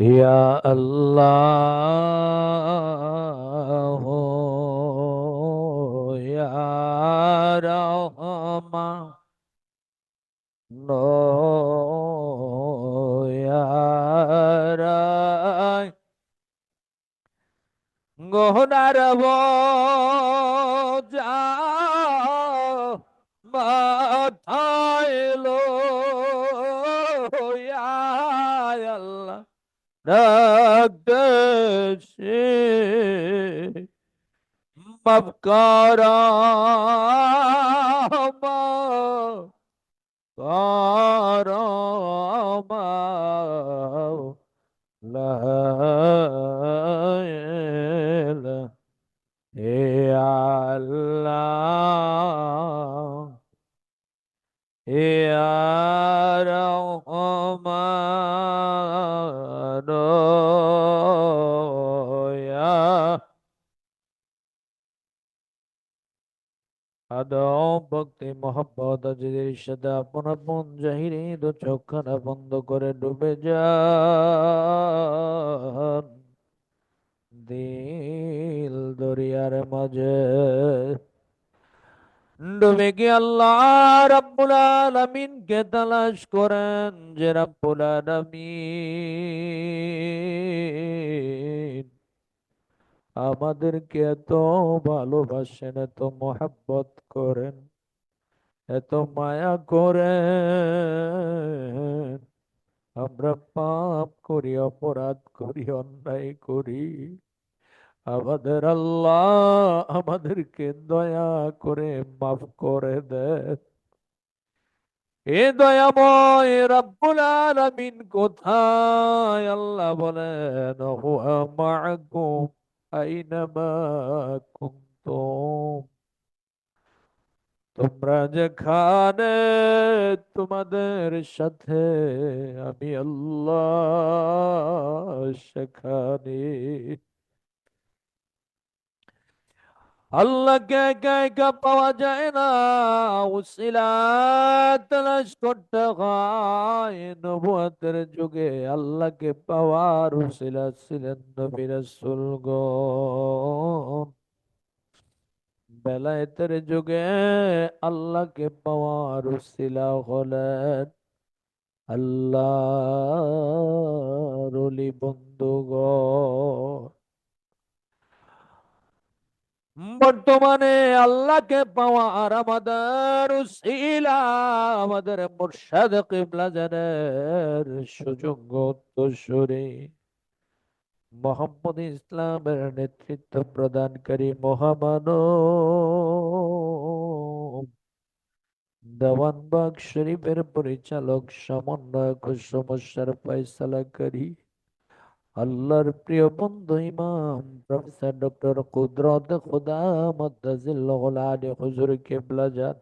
ইয়া আল্লাহ ইয়া রহমান ইয়া রাই গহনার বোঝা ডাকতেছি মাফ কর মোহাম্মদ আজিদের সাথে আপন আপন জাহিরে দু চোখখানা বন্ধ করে ডুবে যান। দিল দরিয়ার মাঝে ডুবে আল্লাহ রাব্বুল তালাশ করেন যে রাব্বুল আলামিন আমাদেরকে এত ভালোবাসেন, এত মোহাব্বত করেন। এত মায়া করে আমরা পাপ করি, অপরাধ করি, অন্যায় করি। আমাদের আল্লাহ আমাদেরকে দয়া করে মাফ করে দেন। এ দয়াময় রাব্বুল আলামিন কোথায়? আল্লাহ বলেন, হুয়া মাআকুম আইনামা কুনতুম? তোমরা যেখানে তোমাদের সাথে, আমি আল্লাহ সেখানে। আল্লাহকে একা পাওয়া যায় না উসিলা তালাশ করতে হয়। নবুয়তের যুগে আল্লাহকে পাওয়ার উসিলা ছিলেন নবী রাসূলগণ। বেলায়েতের যুগে আল্লাহকে পাওয়ার উসিলা হলেন। আল্লাহর ওলি বন্ধুগণ। বর্তমানে আল্লাহকে পাওয়ার আমাদের উসিলা, আমাদের মুর্শাদ কিবলা জানের সুযোগ্য উত্তরসূরি। মোহাম্মদ ইসলামের নেতৃত্ব প্রদানকারী মহামানব দেওয়ানবাগ শরীফের পরিচালক সমন্বয়ক সমস্যার ফয়সালাকারী আল্লাহর প্রিয় বন্ধু ইমাম প্রফেসর ডক্টর কুদরত খুদা মদ্দাজিল্লাহুল আলী হুজুর কেবলা যান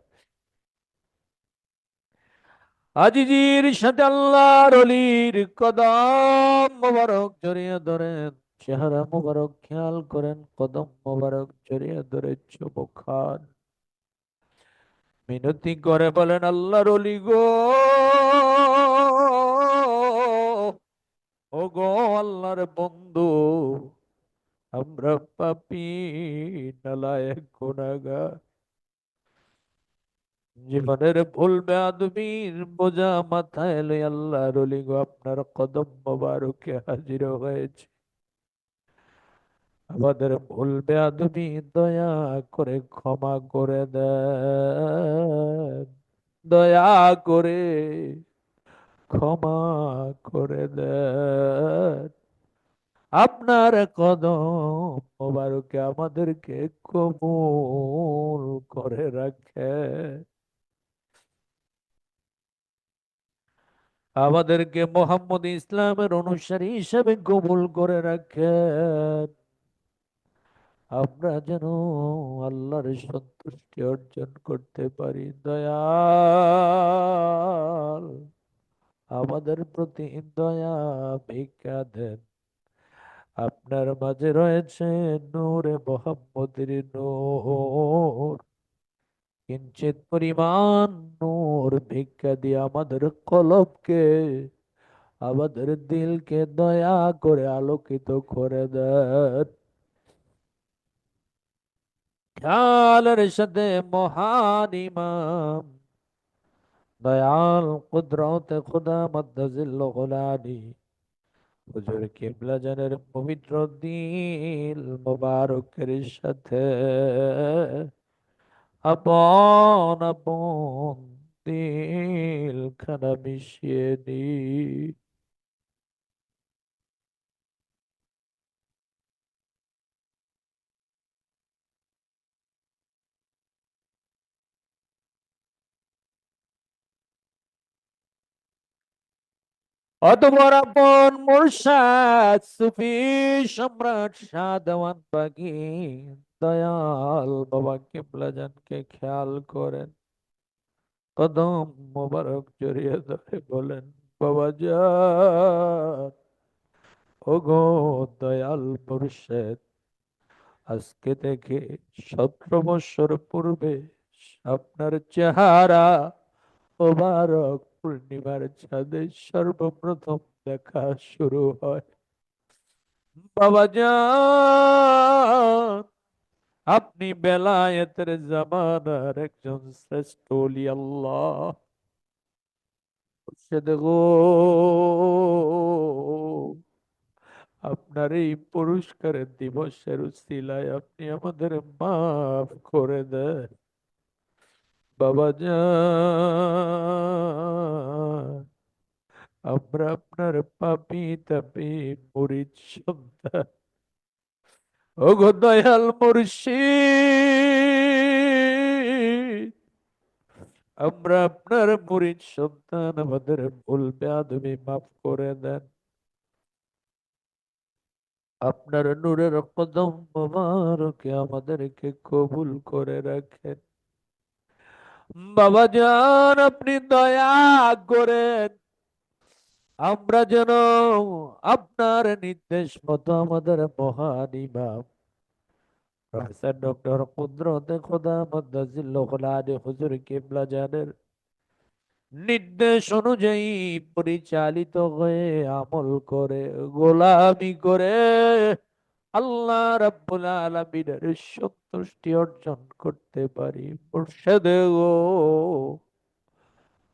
আজিজির সাথে আল্লাহর অলির কদম মোবারক জড়িয়ে ধরেন চেহারা মোবারক খেয়াল করেন, কদম মোবারক জড়িয়ে ধরে চুমু খান। মিনতি করে বলেন, আল্লাহর অলি গো ও গো আল্লাহর বন্ধু, আমরা পাপি, নালায়ক গুনাহগার জীবনের ভুল বেয়াদবির বোঝা মাথায় লই আল্লাহ রলি গো, আপনার কদম মোবারকে হাজির হয়েছে। আমাদের ভুল বেয়াদবি দয়া করে ক্ষমা করে দেন। দয়া করে ক্ষমা করে দেন। আপনার কদম মোবারকে আমাদেরকে কবুল করে রাখে আমাদেরকে মোহাম্মদ ইসলামের অনুসারী হিসেবে কবুল করে রাখেন। আমরা যেন আল্লাহর সন্তুষ্টি অর্জন করতে পারি, দয়াল। আমাদের প্রতি দয়া ভিক্ষা দেন। আপনার মাঝে রয়েছে নূরে, মোহাম্মদের নূর। কিঞ্চিত পরিমাণ নূর ভিক্ষা দিয়ে আমাদের কলবকে আমাদের দিলকে দয়া করে আলোকিত করে দেন খেয়ালের সাথে মহান ইমাম দয়াল কুদরত খুদা মদ্দাজিল গোলানি হুজুর কিবলা জানের পবিত্র দিল মোবারকের সাথে আপন আপন দিল খানা মিশিয়ে নি। অতপর আপন মুরশাদ সুফি সম্রাট সাদওয়ান পাখি দয়াল বাবা কিবলা জানকে খেয়াল করেন। কদম মোবারক জড়িয়ে ধরে বলেন, বাবা যান ওগো দয়াল মুর্শেদ আজকে থেকে সতেরো বছর পূর্বে আপনার চেহারা মোবারক পূর্ণিমার ছাদে সর্বপ্রথম দেখা শুরু হয়। বাবা যান আপনি বেলায়েতের জামানার একজন শ্রেষ্ঠ ওলি আল্লাহ। গো, আপনার এই পুরস্কারের দিবসের উসিলায় আপনি আমাদের মাফ করে দেন। বাবা যান আমরা আপনার পাপি তাপি, মুরিদ সন্তান। ওগো দয়াল মুর্শিদ আমরা আপনার মুরিদ সন্তান, আমাদের ভুল বেয়াদবি মাফ করে দেন। আপনার নূরের কদম মোবারকে আমাদেরকে কবুল করে রাখেন। বাবা জান, আপনি দয়া করেন। আমরা যেন আপনার নির্দেশ মতো আমাদের মহান ইমাম। প্রফেসর ডক্টর কুদরত খোদা মদ্দাজিল্লাহ হুজুর কিবলা জানের নির্দেশ অনুযায়ী পরিচালিত হয়ে আমল করে, গোলামি করে আল্লাহ রাব্বুল আলামিনের সন্তুষ্টি অর্জন করতে পারি। মুর্শেদ গো।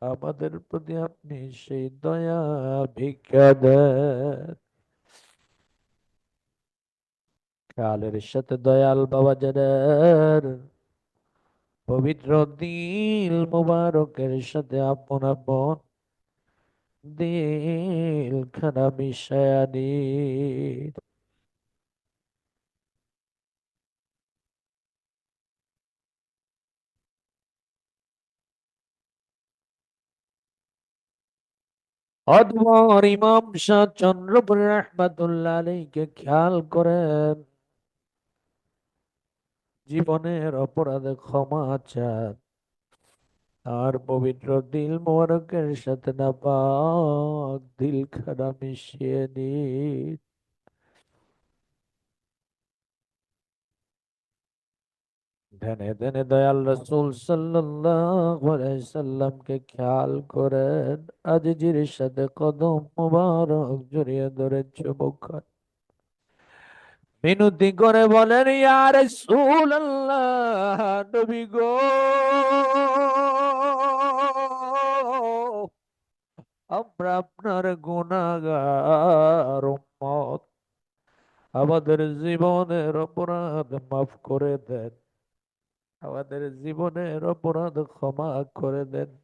আমাদের প্রতি আপনি সেই দয়া ভিক্ষা দেন কালের সাথে দয়াল বাবা জানের পবিত্র দিল মোবারকের সাথে আপন আপন দিল খানা মিশায়ানি অদমর ইমাম শাহ চন্দ্রপুর রহমাতুল্লাহ আলীকে খেয়াল করেন জীবনের অপরাধে ক্ষমা চান। তার পবিত্র দিল মোবারকের সাথে না পাক দিল খানা মিশিয়ে নিন। ধ্যানে ধ্যানে দয়াল রসুল সাল্লামকে খেয়াল করেন। আজিজির সাথে কদম মুবারক জড়িয়ে ধরে চুমুক মিনতি করে বলেন, ইয়া রাসূলুল্লাহ, নবী গো! আমরা আপনার উম্মত। আমাদের জীবনের অপরাধ মাফ করে দেন। আমাদের জীবনের অপরাধ ক্ষমা করে দেন।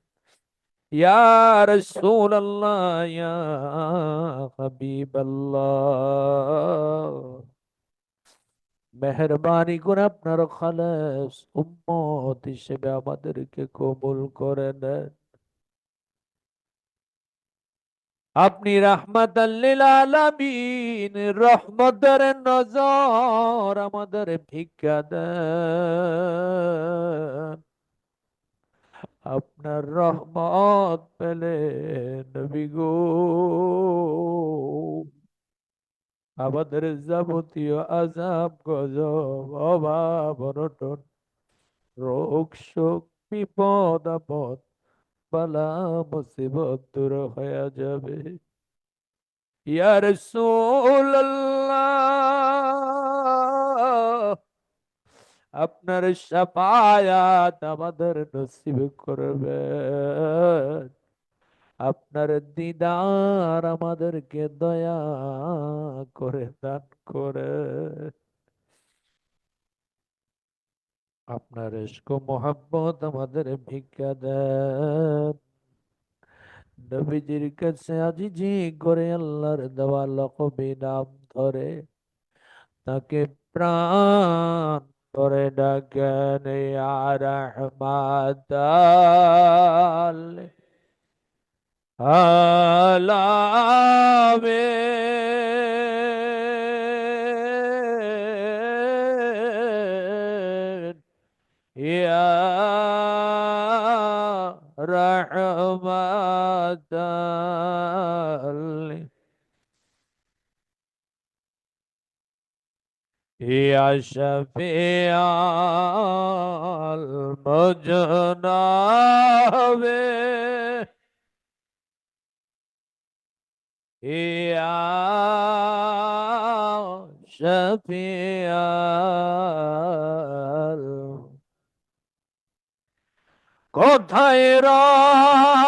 ইয়ার ইয়া হাবিবাল্লাহ। মেহরবানি করে আপনার খালেস উম্মত হিসেবে আমাদেরকে কবুল করে নেন। আপনি রাহমাতাল লিল আলামিন, রহমতের নজর আমাদের ভিক্ষা আপনার রহমত পেলে নবী গো। আমাদের যাবতীয় আজাব গজব, অভাব রোগ, শোক, বিপদ, আপদ বালা মুসিবত দূর হয়ে যাবে। ইয়া রাসূলুল্লাহ, আপনার শাফায়াত আমাদের নসিব করবে আপনার দিদার আমাদেরকে দয়া করে দান করে। আপনার ইস্ক মোহাম্মত আমাদের ভিক্ষা দেন। নবীজির কাছে আজিজি করে আল্লাহর দেওয়া লকবি নাম ধরে তাকে প্রাণ করে ডাকেন আর আলামে يا رحمة يا شفيع المجنب يا شفيع المجنب কোথায় রইলেন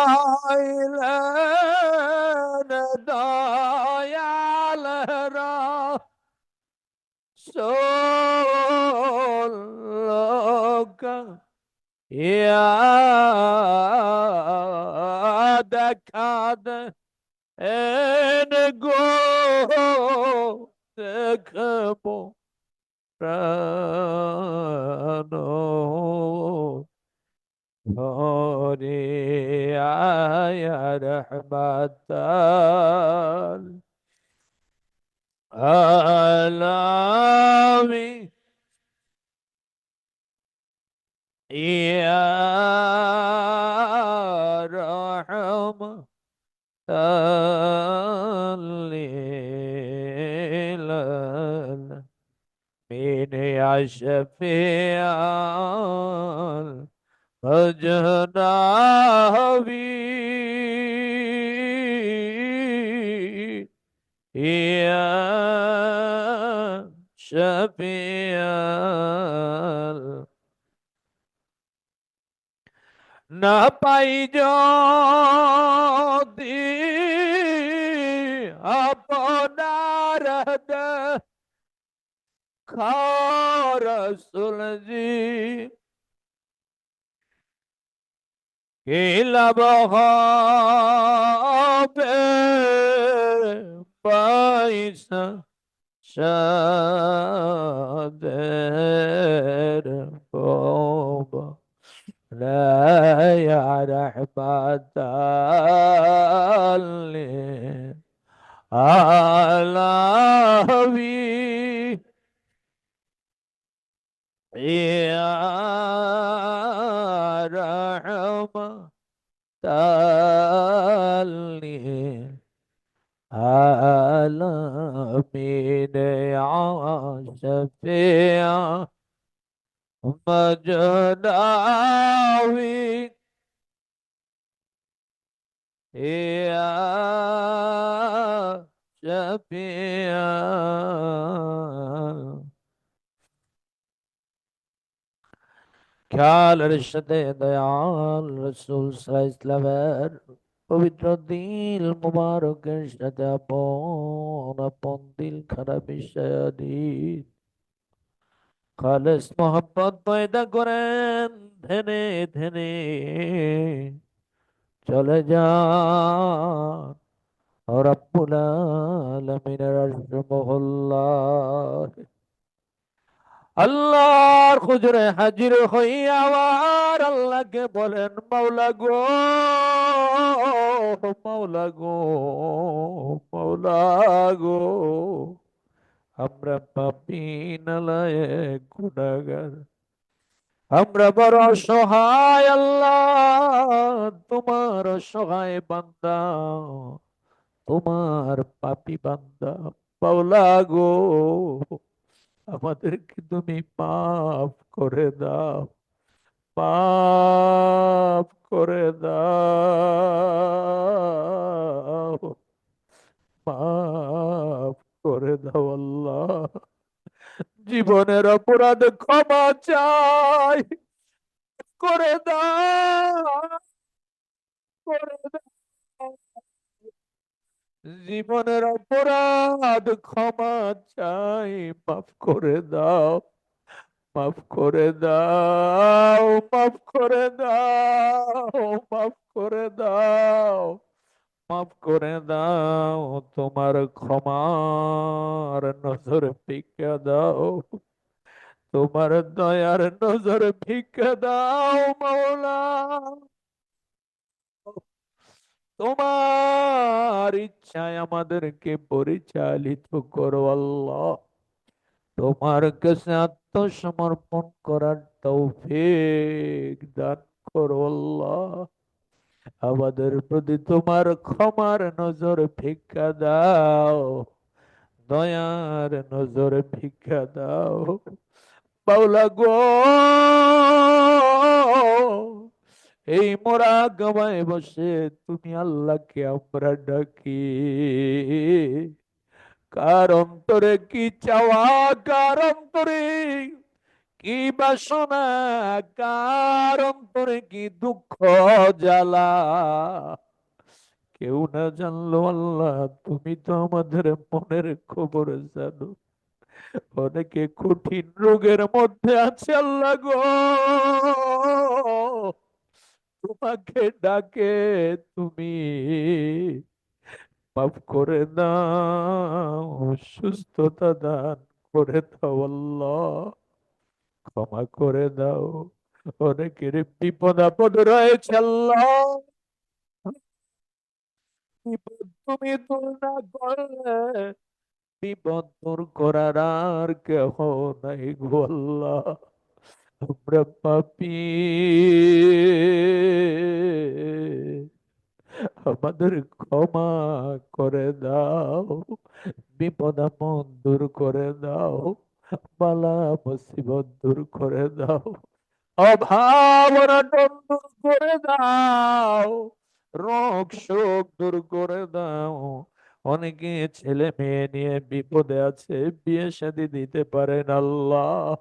দয়াল রাসূলুল্লাহ ইয়া দেখা দেন গো দেখব প্রাণ هوني يا رحمة العالمين يا رحمة للعالمين يا شفيع أجنبي يا شفيع না পাই যদি আপনার খারসুল إلا بغاب بايس شادر فوبا لا يعرف بدل على بي يا رحمة العالمين يا شفيع مجناوي. يا شفيع. খেয়ালের সাথে দয়াল রসুল ইসলামের পবিত্র দিল মুবারকের সাথে আপন আপন দিল খারাপ বিষয়াধীন খালেস মোহাম্মত পয়দা করেন ধেনে ধেনে চলে যান রব্বুল আলামিনের আরশ মহল্লা আল্লাহর খুজরে হাজির হইয়া আবার আল্লাহকে বলেন, মাওলা গো মাওলা গো মাওলা গো, আমরা পাপি নালায়েক গুনাহগার। আমরা বড় সহায় আল্লাহ, তোমার সহায় বান্দা, তোমার পাপি বান্দা পাওলা গো আমাদেরকে তুমি মাফ করে দাও। মাফ করে দাও। মাফ করে দাও আল্লাহ। জীবনের অপরাধ ক্ষমা চাই। করে দাও। করে দাও। জীবনের অপরাধ ক্ষমা চাই, মাফ করে দাও, মাফ করে দাও, মাফ করে দাও, মাফ করে দাও, মাফ করে দাও, তোমার ক্ষমার নজর ভিক্ষা দাও, তোমার দয়ার নজর ভিক্ষা দাও, মাওলা। তোমার ইচ্ছায় আমাদেরকে পরিচালিত করো আল্লাহ। তোমার কাছে আত্মসমর্পণ করার তৌফিক দান করো আল্লাহ। আমাদের প্রতি তোমার ক্ষমার নজর ভিক্ষা দাও। দয়ার নজর ভিক্ষা দাও। বাউলা গো! এই মোরা গামায় বসে, তুমি আল্লাহকে আমরা ডাকি। কার অন্তরে কি চাওয়া, কার অন্তরে কি বাসনা, কার অন্তরে কি দুঃখ, জ্বালা? কেউ না জানলো, আল্লাহ, তুমি তো আমাদের মনের খবর জানো। অনেকে কঠিন রোগের মধ্যে আছে, আল্লাহ গো। তোমাকে ডাকে তুমি। মাফ করে দাও, সুস্থতা দান করে দাও ক্ষমা করে দাও, অনেকের বিপদ আপদ রয়েছে বিপদ তুমি দূর করলে বিপদ দূর করার আর কেহ নাই গো আল্লাহ। পাপি আমাদের ক্ষমা করে দাও, বিপদ আপদ দূর করে দাও, বালা মুসিবত দূর করে দাও অভাব অনটন দূর করে দাও, রোগ শোক দূর করে দাও। অনেকে ছেলে মেয়ে নিয়ে বিপদে আছে, বিয়ে শাদী দিতে পারেন আল্লাহ।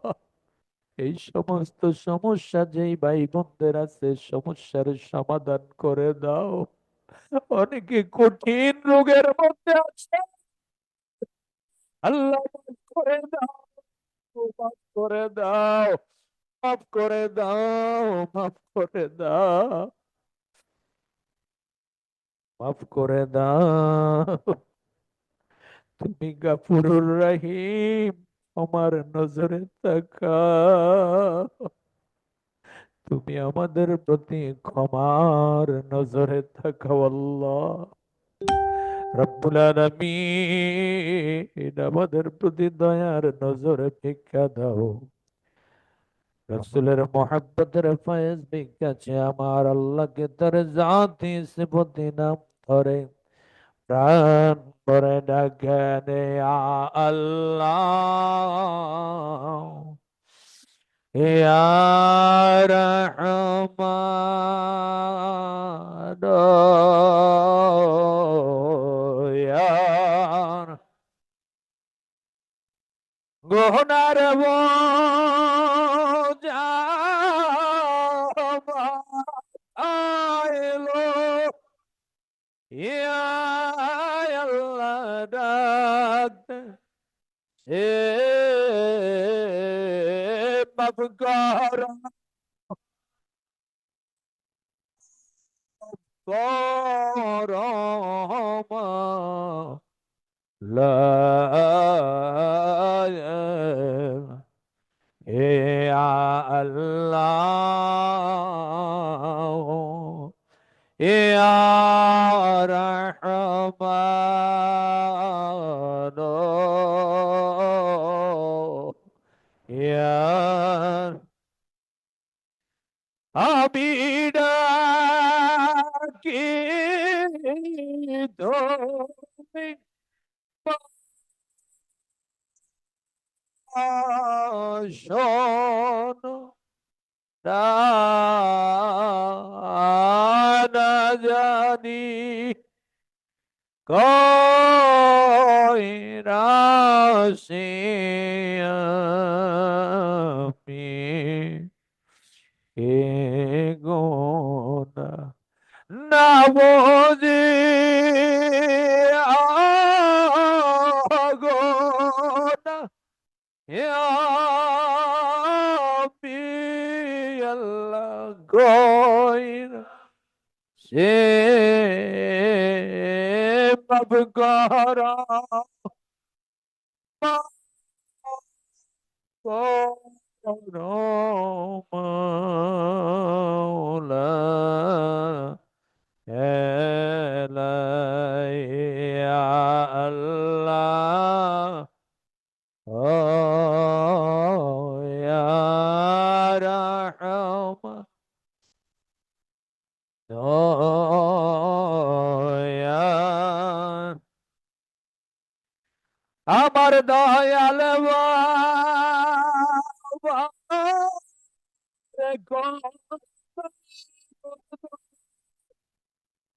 এই সমস্ত সমস্যা যেই ভাই বোনদের আছে, সমস্যার সমাধান করে দাও। অনেকে কঠিন রোগের মধ্যে আছে। আল্লাহ করে দাও, মাফ করে দাও, মাফ করে দাও, মাফ করে দাও। মাফ করে দাও। তুমি গাফুরুর রহিম। আমার নজরে তাকাও। তুমি আমাদের প্রতি ক্ষমার নজরে তাকাও আল্লাহ। আমাদের প্রতি দয়ার নজরে ভিক্ষা দাও। রসুলের মোহাব্বতের ফয়েজ ভিক্ষাছে আমার আল্লাহকে তার জাতি, সিফতি, নাম, ধরে, প্রাণ ভরে ডাকেন ইয়া আল্লাহ ইয়া রহমান সে পব করা মৌলা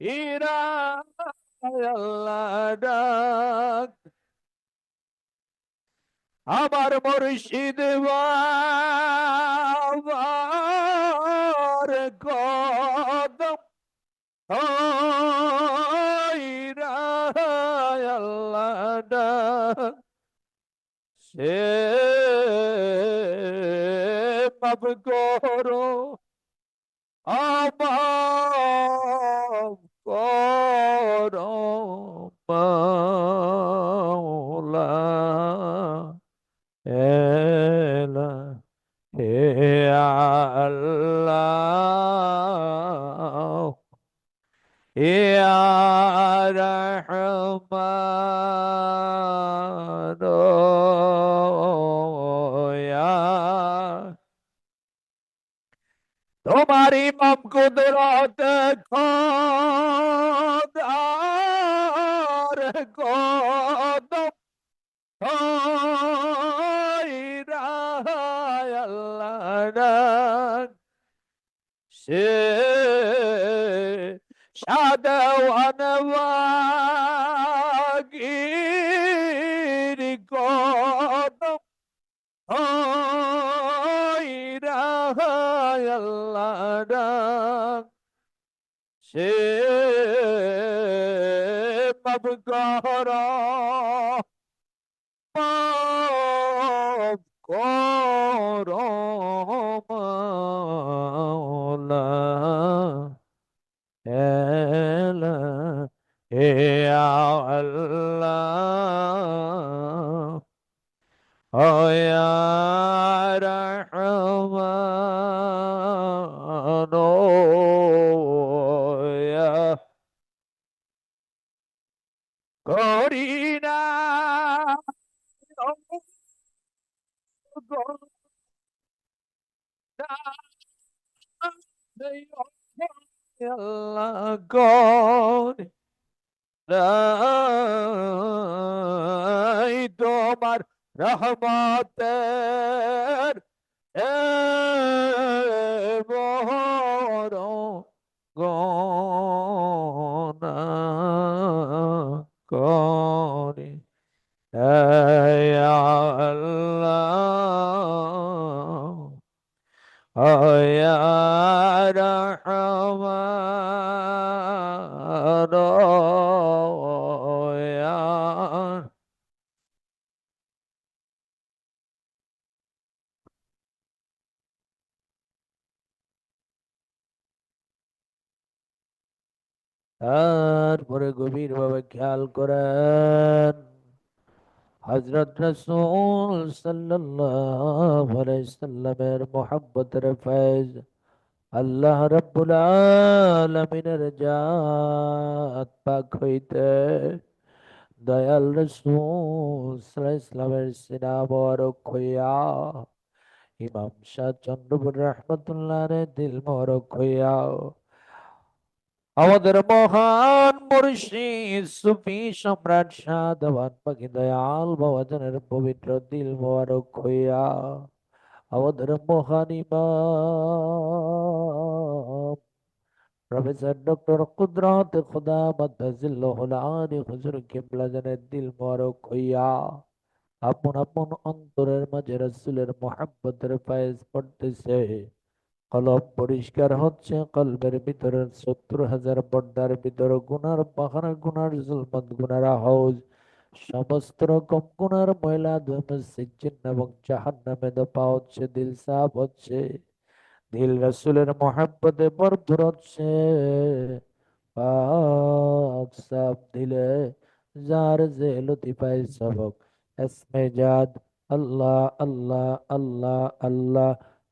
ইরা আল্লাহ ডাক আমার মুর্শিদ বাবার কদম ইরা আল্লাহ ডাক সে পাপ করো। আমার রহমান তোমার ইমাম কুদরত খোদার কদম আল্লাহ সে সাদওয়ানবাগির কদম। আল্লাহ সে পব কর। পাপ কর মাওলা Ya Allah, oh Ya Rahman, oh Ya Corina, oh God, নাই তোমার রহমতের। এ রসুল সাল্লাল্লাহু আলাইহি সাল্লামের মোহাব্বতের ফয়েজ। আল্লাহ রাব্বুল আলামিনের জাত পাক হইতে দয়াল রসুল সাল্লাল্লাহু ইসলামের সিনা বরক হইয়া ইমাম শাহ চন্দ্রপুর রহমতুল্লাহ দিল মরক হইয়া আমাদের মহান মুর্শিদ সুফি সম্রাট দেওয়ান পাখি দয়াল বাবাজনের পবিত্র দিল মোবারক হইয়া আমাদের মহান ইমাম। প্রফেসর ডক্টর কুদরত খুদা মদ্দাজিল্লাহুল আলী হুজুর কিবলা জনের দিল মোবারক হইয়া আপন আপন অন্তরের মাঝে রাসূলের মোহাব্বতের ফায়েজ পড়তেছে। কলব পরিষ্কার হচ্ছে, কলবের ভিতরে সত্তর হাজার পর্দার ভিতরে গুনার পাহাড় গুনার জুলমত গুনার হাউজ সমস্ত রকম গুনার ময়লা ধুমসিজিন এবং জাহান্নামে দফা হচ্ছে, দিল সাফ হচ্ছে, দিল রাসূলের মোহাব্বতে ভরপুর হচ্ছে, পাক সাফ দিলে যার যে লতিফায় সবক, এসমে জাদ আল্লাহ আল্লাহ আল্লাহ আল্লাহ